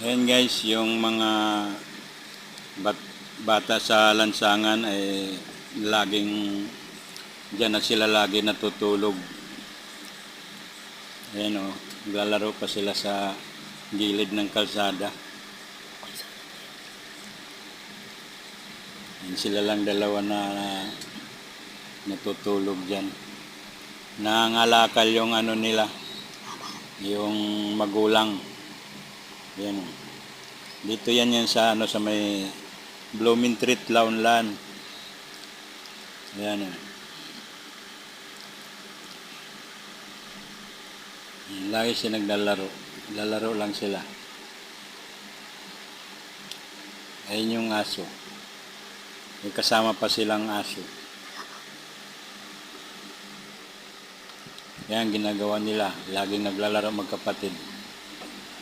Ayan guys, yung mga bat bata sa lansangan ay laging dyan na sila lagi natutulog. Ayan o, naglalaro pa sila sa gilid ng kalsada. Ayan sila lang dalawa na natutulog dyan. Nangangalakal yung ano nila, yung magulang. Yan. Dito yan yan sa ano sa may Blooming Treat Launlan. Yan. Lagi sila naglalaro. Lalaro lang sila. Ayun yung aso. May kasama pa silang aso. Yan ginagawa nila. Laging naglalaro magkapatid.